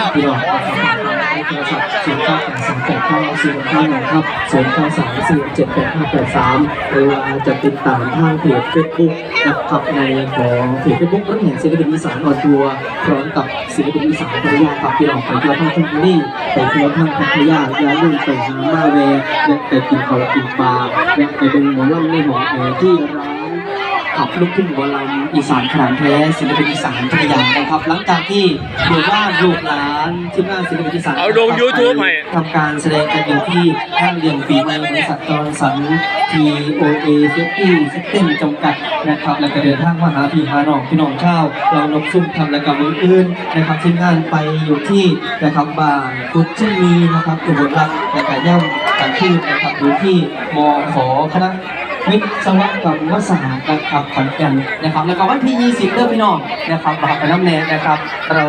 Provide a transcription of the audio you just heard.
ศัพท์ศูนย์เก้าสามสี่ห้าหนึ่งครับศูนย์เก้าสามสี่เจ็ดแปดห้าแปดสามหรือว่าจะติดตามทางเพจเฟซบุ๊กนะครับในของเพจเฟซบุ๊กรถแห่ศิลปินอีสานออนทัวร์พร้อมกับศิลปินอีสานพัทยาครับพี่น้องไปเที่ยวท่องชลบุรีไปเที่ยวท่องพัทยาอย่าลืมไปหามาแวและไปกินข้าวกินปลาและไปเป็นหมอลำในหอแอร์ที่ ลูกทุ่งหมอลำอีสานขนาดแท้ศิลปินอีสานพัทยานะครับ หลังจากที่หมู่บ้านลูกหลานทีมงานศิลปินอีสานเอาลง YouTube ให้ทำการแสดงกันอยู่ที่ห้างเรียงฝีมือบริษัทจอร์สันทีโอเอเซฟตี้ซิสเต็มจำกัดนะครับ แล้วก็เดินทางมาหาพี่หาน้องพี่น้องข้าวเรานกซุ่มทำรายการมืออื่นนะครับทีมงานไปอยู่ที่นะครับบ้านกุดชื่อมีนะครับอุบลรัตน์และก็ย่ำกันที่นะครับอยู่ที่มขคณะ วิศวกรรมศาสตร์นะครับขอนแก่นนะครับ แล้วก็วันที่ 20เดือนพี่น้องนะครับบาไปน้ำแน่นะครับเรา